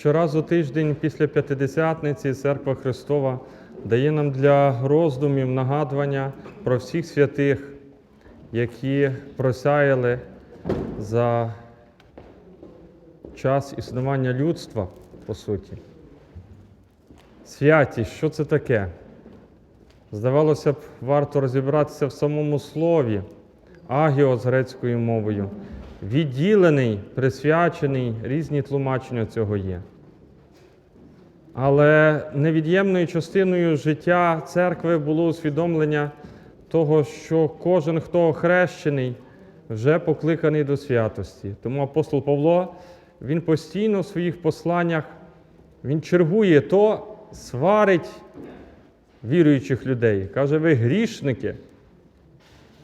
Щоразу тиждень після П'ятидесятниці Церква Христова дає нам для роздумів нагадування про всіх святих, які просяяли за час існування людства, по суті. Святість, що це таке? Здавалося б, варто розібратися в самому слові, агіо з грецькою мовою. Відділений, присвячений, різні тлумачення цього є. Але невід'ємною частиною життя церкви було усвідомлення того, що кожен, хто охрещений, вже покликаний до святості. Тому апостол Павло він постійно в своїх посланнях він чергує, то сварить віруючих людей. Каже, ви грішники,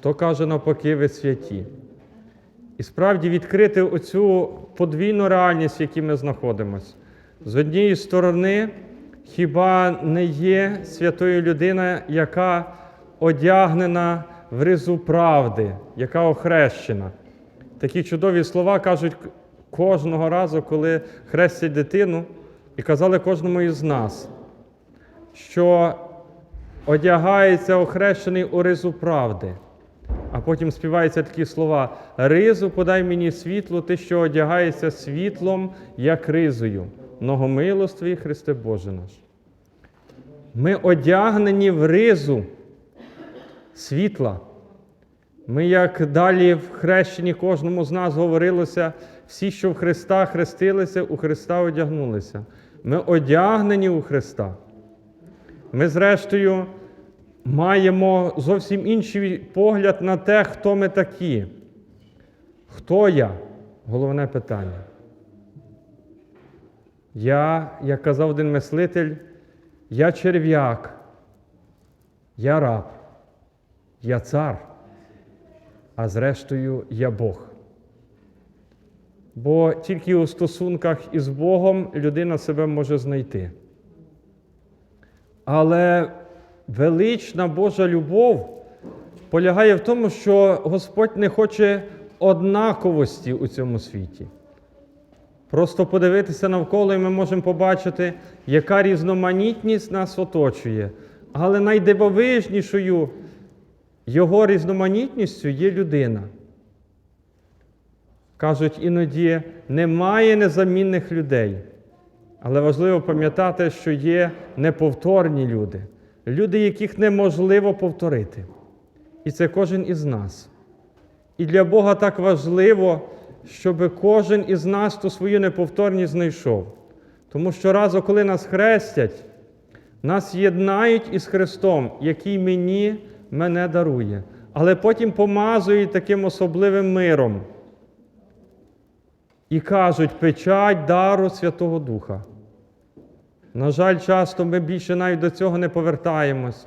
то каже, навпаки, ви святі. І справді відкрити оцю подвійну реальність, в якій ми знаходимося. З однієї сторони, хіба не є святою людина, яка одягнена в ризу правди, яка охрещена. Такі чудові слова кажуть кожного разу, коли хрестять дитину, і казали кожному із нас, що одягається охрещений у ризу правди. А потім співаються такі слова: Ризу подай мені світло, ти, що одягається світлом, як ризою. Многомилостві Христе Боже наш. Ми одягнені в ризу світла. Ми, як далі в хрещенні кожному з нас говорилося, всі, що в Христа хрестилися, у Христа одягнулися. Ми одягнені у Христа. Ми, зрештою, маємо зовсім інший погляд на те, хто ми такі. Хто я? Головне питання. Я, як казав один мислитель, я черв'як, я раб, я цар, а зрештою я Бог. Бо тільки у стосунках із Богом людина себе може знайти. Але велична Божа любов полягає в тому, що Господь не хоче однаковості у цьому світі. Просто подивитися навколо, і ми можемо побачити, яка різноманітність нас оточує. Але найдивовижнішою його різноманітністю є людина. Кажуть, іноді немає незамінних людей. Але важливо пам'ятати, що є неповторні люди, люди, яких неможливо повторити. І це кожен із нас. І для Бога так важливо, щоб кожен із нас ту свою неповторність знайшов. Тому що разу, коли нас хрестять, нас єднають із Христом, який мені мене дарує, але потім помазують таким особливим миром. І кажуть, печать дару Святого Духа. На жаль, часто ми більше навіть до цього не повертаємось.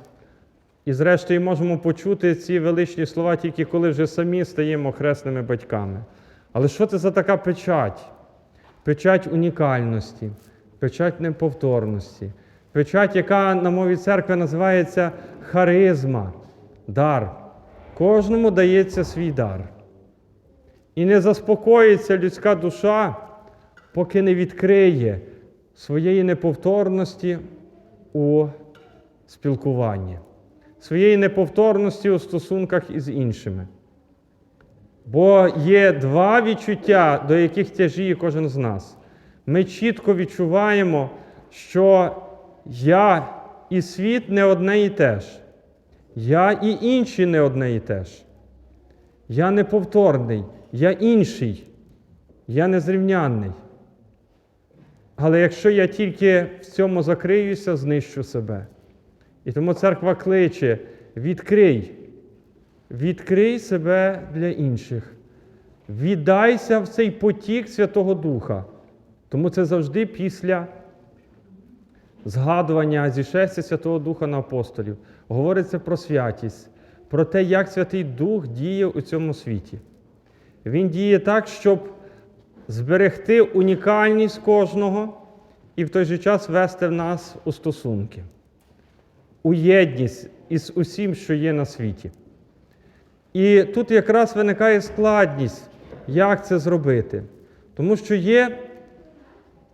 І, зрештою, можемо почути ці величні слова тільки коли вже самі стаємо хресними батьками. Але що це за така печать? Печать унікальності, печать неповторності, печать, яка на мові церкви називається харизма, дар. Кожному дається свій дар. І не заспокоїться людська душа, поки не відкриє своєї неповторності у спілкуванні, своєї неповторності у стосунках із іншими. Бо є два відчуття, до яких тяжіє кожен з нас. Ми чітко відчуваємо, що я і світ не одне і те ж. Я і інші не одне і те ж. Я неповторний, я інший, я незрівнянний. Але якщо я тільки в цьому закриюся, знищу себе. І тому церква кличе: відкрий, відкрий себе для інших, віддайся в цей потік Святого Духа. Тому це завжди після згадування зішестя Святого Духа на апостолів. Говориться про святість, про те, як Святий Дух діє у цьому світі. Він діє так, щоб зберегти унікальність кожного і в той же час вести в нас у стосунки, у єдність із усім, що є на світі. І тут якраз виникає складність, як це зробити. Тому що є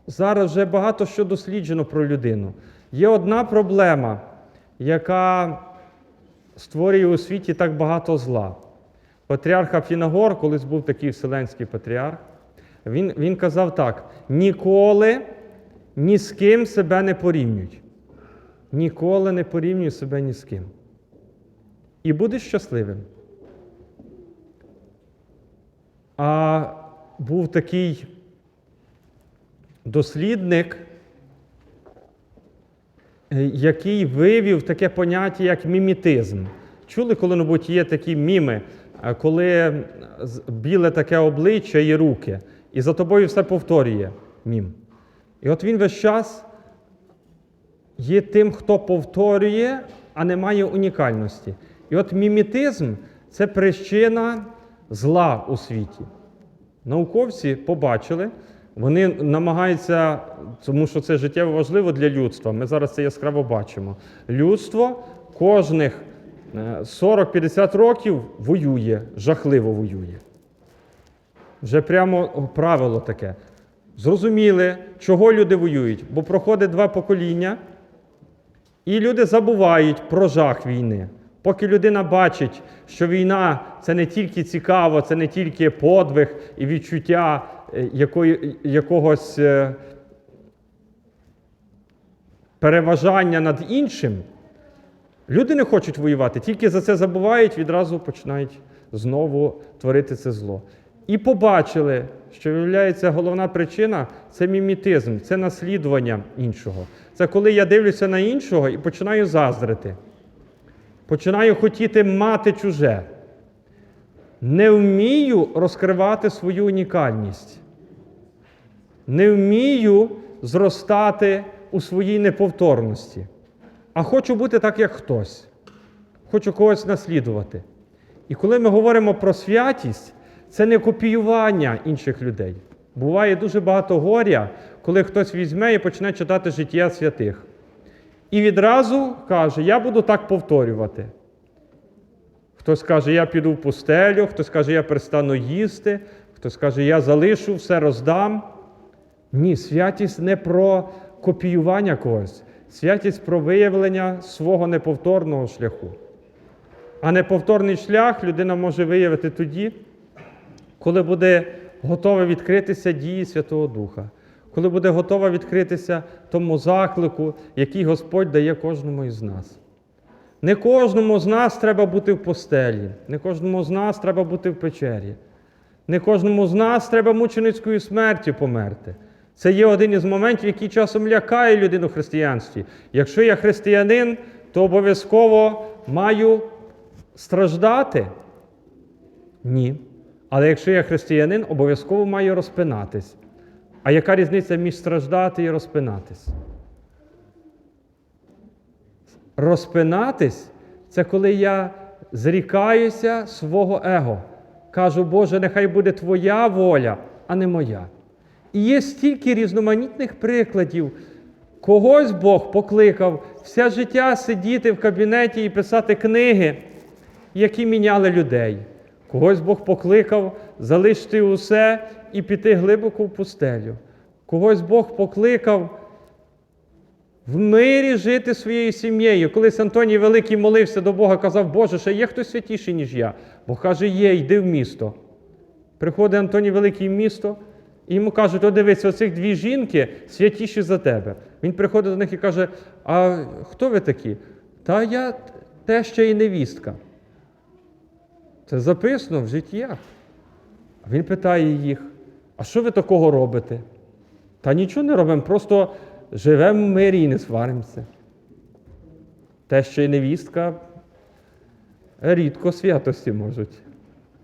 зараз вже багато що досліджено про людину. Є одна проблема, яка створює у світі так багато зла. Патріарх Афінагор, колись був такий вселенський патріарх, він, він казав так: ніколи ні з ким себе не порівнюй. Ніколи не порівнюй себе ні з ким. І будеш щасливим. А був такий дослідник, е, який вивів таке поняття, як мімітизм. Чули коли-небудь є такі міми, е, коли біле таке обличчя і руки, і за тобою все повторює мім. І от він весь час є тим, хто повторює, а не має унікальності. І от мімітизм це причина зла у світі. Науковці побачили, вони намагаються, тому що це життєво важливо для людства. Ми зараз це яскраво бачимо. Людство кожних е, 40-50 років воює, жахливо воює. Вже прямо правило таке. Зрозуміли, чого люди воюють, бо проходить два покоління, і люди забувають про жах війни. Поки людина бачить, що війна це не тільки цікаво, це не тільки подвиг і відчуття е, якої, якогось е, переважання над іншим, люди не хочуть воювати, тільки за це забувають, відразу починають знову творити це зло. І побачили, що виявляється головна причина це мімітизм, це наслідування іншого. Це коли я дивлюся на іншого і починаю заздрити. Починаю хотіти мати чуже. Не вмію розкривати свою унікальність. Не вмію зростати у своїй неповторності. А хочу бути так, як хтось. Хочу когось наслідувати. І коли ми говоримо про святість, це не копіювання інших людей. Буває дуже багато горя, коли хтось візьме і почне читати життя святих. І відразу каже, я буду так повторювати. Хтось каже, я піду в пустелю, хтось каже, я перестану їсти, хтось каже, я залишу, все роздам. Ні, святість не про копіювання когось, святість про виявлення свого неповторного шляху. А неповторний шлях людина може виявити тоді, коли буде готова відкритися дії Святого Духа, коли буде готова відкритися тому заклику, який Господь дає кожному із нас. Не кожному з нас треба бути в постелі, не кожному з нас треба бути в печері, не кожному з нас треба мученицькою смертю померти. Це є один із моментів, який часом лякає людину в християнстві. Якщо я християнин, то обов'язково маю страждати? Ні. Але якщо я християнин, обов'язково маю розпинатись. А яка різниця між страждати і розпинатись? Розпинатись це коли я зрікаюся свого его. Кажу, Боже, нехай буде Твоя воля, а не моя. І є стільки різноманітних прикладів. Когось Бог покликав все життя сидіти в кабінеті і писати книги, які міняли людей. Когось Бог покликав залишити усе і піти глибоко в пустелю. Когось Бог покликав в мирі жити своєю сім'єю. Колись Антоній Великий молився до Бога, казав, Боже, ще є хтось святіший, ніж я. Бог каже, є, йди в місто. Приходить Антоній Великий в місто, і йому кажуть, о, дивись, оцих дві жінки святіші за тебе. Він приходить до них і каже: А хто ви такі? Та я теща і невістка. Це записано в життях. Він питає їх: а що ви такого робите? Та нічого не робимо, просто живемо в мирі і не сваримося. Теща і невістка рідко святості можуть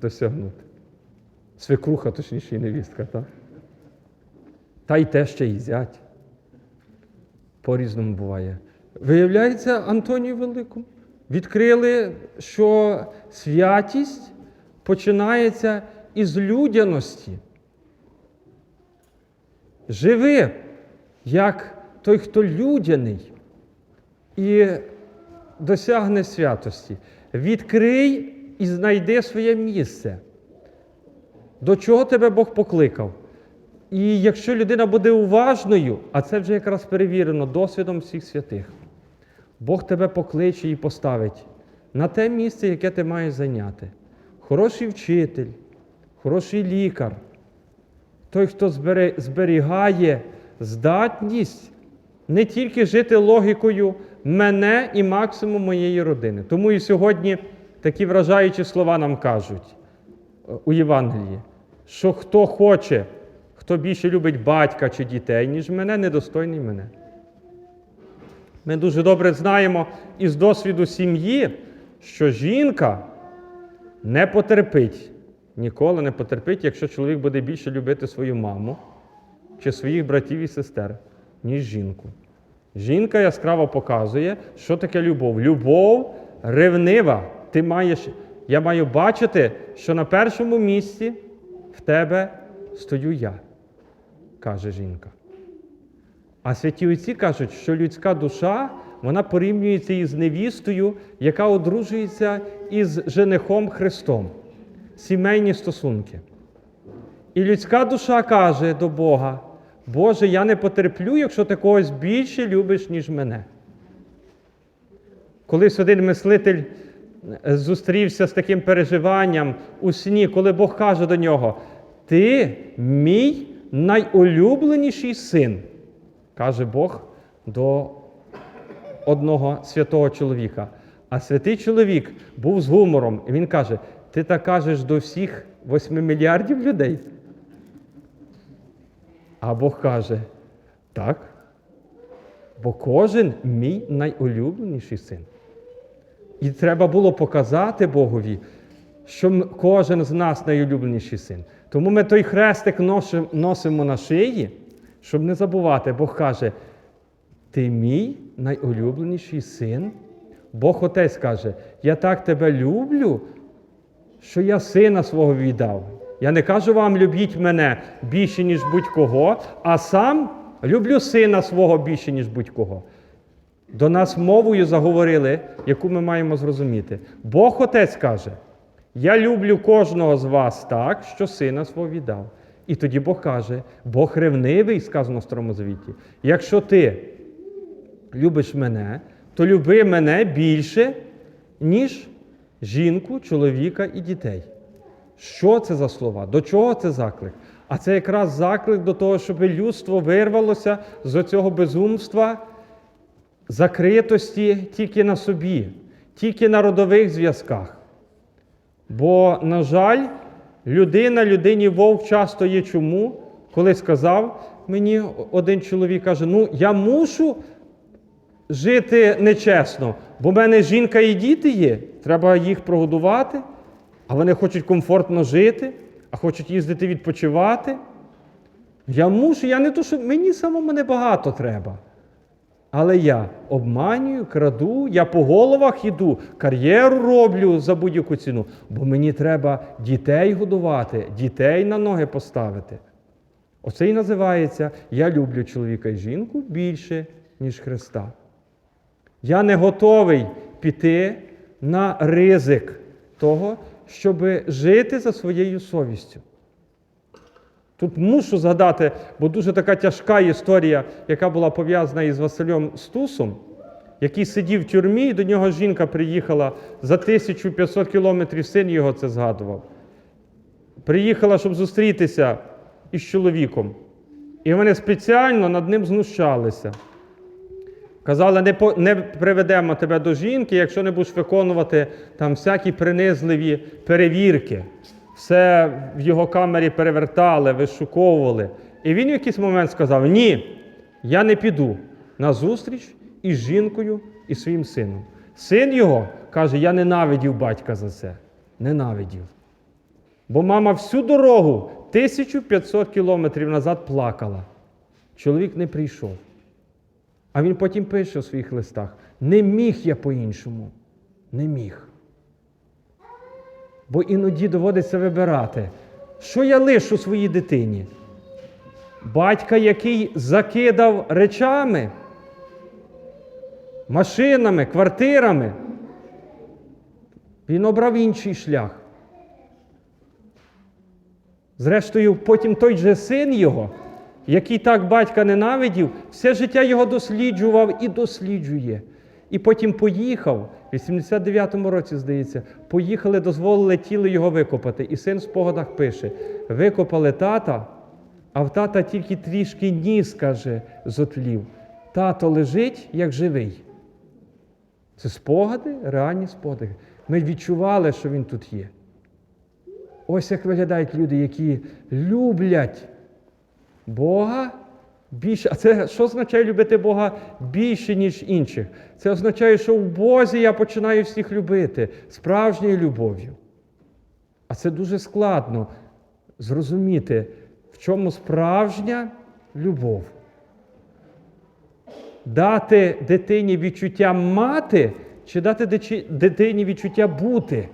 досягнути. Свекруха, точніше, і невістка, так? Та й те ще й зять. По-різному буває. Виявляється, Антонію Великому відкрили, що святість починається із людяності. Живи, як той, хто людяний, і досягне святості. Відкрий і знайди своє місце. До чого тебе Бог покликав? І якщо людина буде уважною, а це вже якраз перевірено досвідом всіх святих, Бог тебе покличе і поставить на те місце, яке ти маєш зайняти. Хороший вчитель, хороший лікар, той, хто зберігає здатність не тільки жити логікою мене і максимум моєї родини. Тому і сьогодні такі вражаючі слова нам кажуть е, у Євангелії, що хто хоче, хто більше любить батька чи дітей, ніж мене, недостойний мене. Ми дуже добре знаємо із досвіду сім'ї, що жінка не потерпить, ніколи не потерпить, якщо чоловік буде більше любити свою маму чи своїх братів і сестер, ніж жінку. Жінка яскраво показує, що таке любов. Любов ревнива. Ти маєш, я маю бачити, що на першому місці в тебе стою я, каже жінка. А святі отці кажуть, що людська душа вона порівнюється із невістою, яка одружується із женихом Христом. Сімейні стосунки. І людська душа каже до Бога: Боже, я не потерплю, якщо ти когось більше любиш, ніж мене. Колись один мислитель е, зустрівся з таким переживанням у сні, коли Бог каже до нього: Ти мій найулюбленіший син, каже Бог до одного святого чоловіка. А святий чоловік був з гумором, і він каже: Ти так кажеш до всіх 8 мільярдів людей? А Бог каже, так. Бо кожен мій найулюбленіший син. І треба було показати Богові, що кожен з нас найулюбленіший син. Тому ми той хрестик носимо на шиї, щоб не забувати. Бог каже: Ти мій найулюбленіший син. Бог Отець каже: Я так тебе люблю, що я сина свого віддав. Я не кажу вам, любіть мене більше, ніж будь-кого, а сам люблю сина свого більше, ніж будь-кого. До нас мовою заговорили, яку ми маємо зрозуміти. Бог Отець каже: Я люблю кожного з вас так, що сина свого віддав. І тоді Бог каже, Бог ревнивий, сказано в Старому Завіті. Якщо ти любиш мене, то люби мене більше, ніж жінку, чоловіка і дітей. Що це за слова? До чого це заклик? А це якраз заклик до того, щоб людство вирвалося з цього безумства, закритості тільки на собі, тільки на родових зв'язках. Бо, на жаль, людина людині вовк часто є чому, коли сказав мені один чоловік каже: ну я мушу жити нечесно, бо в мене жінка і діти є, треба їх прогодувати, а вони хочуть комфортно жити, а хочуть їздити відпочивати. Я мушу, я не то, що мені самому небагато треба. Але я обманюю, краду, я по головах іду, кар'єру роблю за будь-яку ціну, бо мені треба дітей годувати, дітей на ноги поставити. Оце і називається Я люблю чоловіка і жінку більше, ніж Христа. Я не готовий піти на ризик того, щоб жити за своєю совістю. Тут мушу згадати, бо дуже така тяжка історія, яка була пов'язана із Василем Стусом, який сидів в тюрмі, і до нього жінка приїхала за 1500 кілометрів, син його це згадував. Приїхала, щоб зустрітися із чоловіком. І вони спеціально над ним знущалися. Казали, не, по, не приведемо тебе до жінки, якщо не будеш виконувати там всякі принизливі перевірки. Все в його камері перевертали, вишуковували. І він в якийсь момент сказав: Ні, я не піду на зустріч із жінкою і своїм сином. Син його каже: Я ненавидів батька за це. Ненавидів. Бо мама всю дорогу 1500 кілометрів назад плакала. Чоловік не прийшов. А він потім пише у своїх листах: не міг я по-іншому. Не міг. Бо іноді доводиться вибирати, що я лишу своїй дитині. Батька, який закидав речами, машинами, квартирами, він обрав інший шлях. Зрештою, потім той же син його, який так батька ненавидів, все життя його досліджував і досліджує. І потім поїхав, в 89-му році, здається, поїхали, дозволили тіло його викопати. І син в спогадах пише: викопали тата, а в тата тільки трішки ніс, каже, зотлів. Тато лежить, як живий. Це спогади, реальні спогади. Ми відчували, що він тут є. Ось як виглядають люди, які люблять Бога більше. А це що означає любити Бога більше, ніж інших? Це означає, що в Бозі я починаю всіх любити справжньою любов'ю. А це дуже складно зрозуміти, в чому справжня любов. Дати дитині відчуття мати чи дати дитині відчуття бути.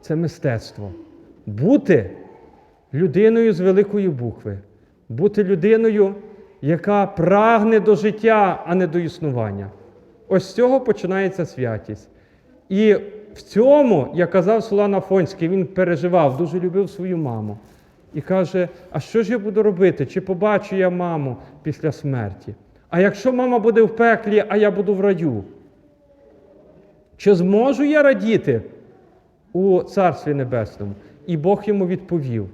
Це мистецтво. Бути людиною з великої букви. Бути людиною, яка прагне до життя, а не до існування. Ось з цього починається святість. І в цьому, як казав Солан Афонський, він переживав, дуже любив свою маму. І каже: а що ж я буду робити? Чи побачу я маму після смерті? А якщо мама буде в пеклі, а я буду в раю? Чи зможу я радіти у Царстві Небесному? І Бог йому відповів: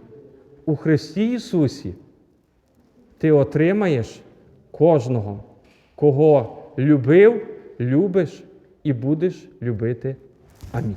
у Христі Ісусі ти отримаєш кожного, кого любив, любиш і будеш любити. Амінь.